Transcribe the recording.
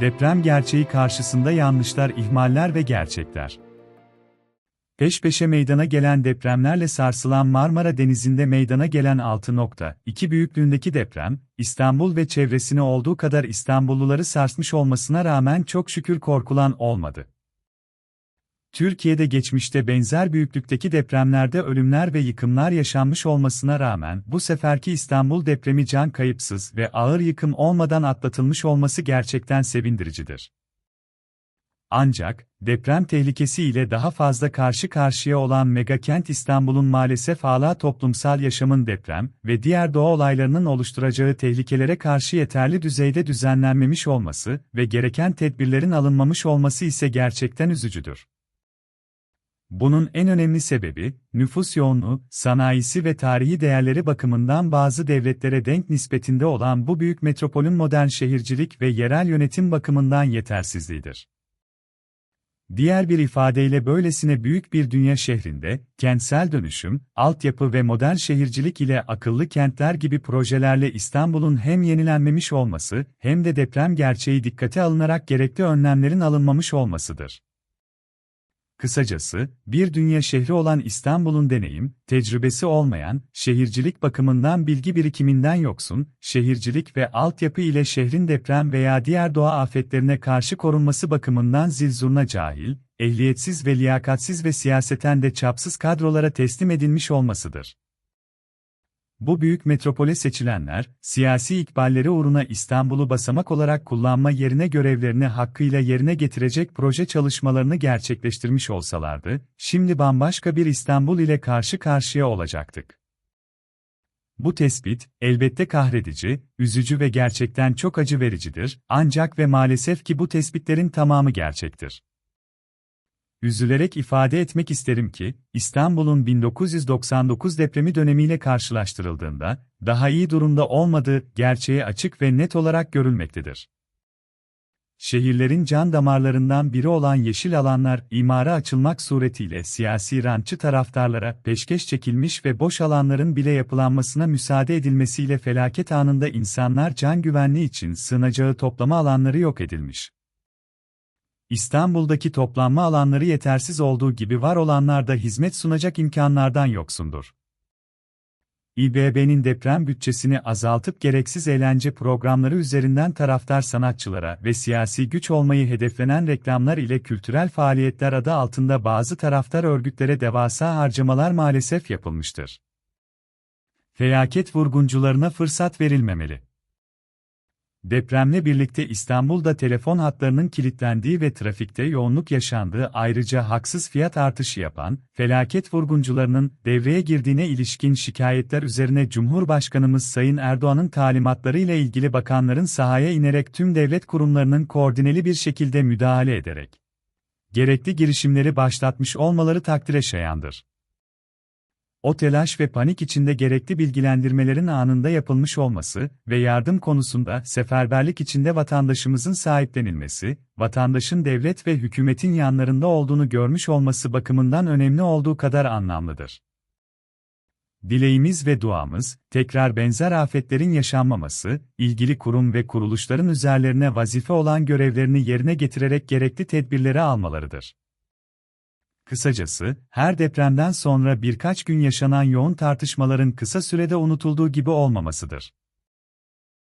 Deprem gerçeği karşısında yanlışlar, ihmaller ve gerçekler. Peş peşe meydana gelen depremlerle sarsılan Marmara Denizi'nde meydana gelen 6.2 büyüklüğündeki deprem, İstanbul ve çevresini olduğu kadar İstanbulluları sarsmış olmasına rağmen çok şükür korkulan olmadı. Türkiye'de geçmişte benzer büyüklükteki depremlerde ölümler ve yıkımlar yaşanmış olmasına rağmen bu seferki İstanbul depremi can kayıpsız ve ağır yıkım olmadan atlatılmış olması gerçekten sevindiricidir. Ancak, deprem tehlikesi ile daha fazla karşı karşıya olan megakent İstanbul'un maalesef hala toplumsal yaşamın deprem ve diğer doğa olaylarının oluşturacağı tehlikelere karşı yeterli düzeyde düzenlenmemiş olması ve gereken tedbirlerin alınmamış olması ise gerçekten üzücüdür. Bunun en önemli sebebi, nüfus yoğunluğu, sanayisi ve tarihi değerleri bakımından bazı devletlere denk nispetinde olan bu büyük metropolün modern şehircilik ve yerel yönetim bakımından yetersizliğidir. Diğer bir ifadeyle böylesine büyük bir dünya şehrinde, kentsel dönüşüm, altyapı ve modern şehircilik ile akıllı kentler gibi projelerle İstanbul'un hem yenilenmemiş olması, hem de deprem gerçeği dikkate alınarak gerekli önlemlerin alınmamış olmasıdır. Kısacası, bir dünya şehri olan İstanbul'un deneyim, tecrübesi olmayan, şehircilik bakımından bilgi birikiminden yoksun, şehircilik ve altyapı ile şehrin deprem veya diğer doğa afetlerine karşı korunması bakımından zilzurna cahil, ehliyetsiz ve liyakatsiz ve siyaseten de çapsız kadrolara teslim edilmiş olmasıdır. Bu büyük metropole seçilenler, siyasi ikballeri uğruna İstanbul'u basamak olarak kullanma yerine görevlerini hakkıyla yerine getirecek proje çalışmalarını gerçekleştirmiş olsalardı, şimdi bambaşka bir İstanbul ile karşı karşıya olacaktık. Bu tespit, elbette kahredici, üzücü ve gerçekten çok acı vericidir, ancak ve maalesef ki bu tespitlerin tamamı gerçektir. Üzülerek ifade etmek isterim ki, İstanbul'un 1999 depremi dönemiyle karşılaştırıldığında, daha iyi durumda olmadığı gerçeğe açık ve net olarak görülmektedir. Şehirlerin can damarlarından biri olan yeşil alanlar, imara açılmak suretiyle siyasi rantçı taraftarlara peşkeş çekilmiş ve boş alanların bile yapılanmasına müsaade edilmesiyle felaket anında insanlar can güvenliği için sığınacağı toplama alanları yok edilmiş. İstanbul'daki toplanma alanları yetersiz olduğu gibi var olanlar da hizmet sunacak imkanlardan yoksundur. İBB'nin deprem bütçesini azaltıp gereksiz eğlence programları üzerinden taraftar sanatçılara ve siyasi güç olmayı hedeflenen reklamlar ile kültürel faaliyetler adı altında bazı taraftar örgütlere devasa harcamalar maalesef yapılmıştır. Felaket vurguncularına fırsat verilmemeli. Depremle birlikte İstanbul'da telefon hatlarının kilitlendiği ve trafikte yoğunluk yaşandığı ayrıca haksız fiyat artışı yapan, felaket vurguncularının devreye girdiğine ilişkin şikayetler üzerine Cumhurbaşkanımız Sayın Erdoğan'ın talimatları ile ilgili bakanların sahaya inerek tüm devlet kurumlarının koordineli bir şekilde müdahale ederek gerekli girişimleri başlatmış olmaları takdire şayandır. O telaş ve panik içinde gerekli bilgilendirmelerin anında yapılmış olması ve yardım konusunda seferberlik içinde vatandaşımızın sahiplenilmesi, vatandaşın devlet ve hükümetin yanlarında olduğunu görmüş olması bakımından önemli olduğu kadar anlamlıdır. Dileğimiz ve duamız, tekrar benzer afetlerin yaşanmaması, ilgili kurum ve kuruluşların üzerlerine vazife olan görevlerini yerine getirerek gerekli tedbirleri almalarıdır. Kısacası, her depremden sonra birkaç gün yaşanan yoğun tartışmaların kısa sürede unutulduğu gibi olmamasıdır.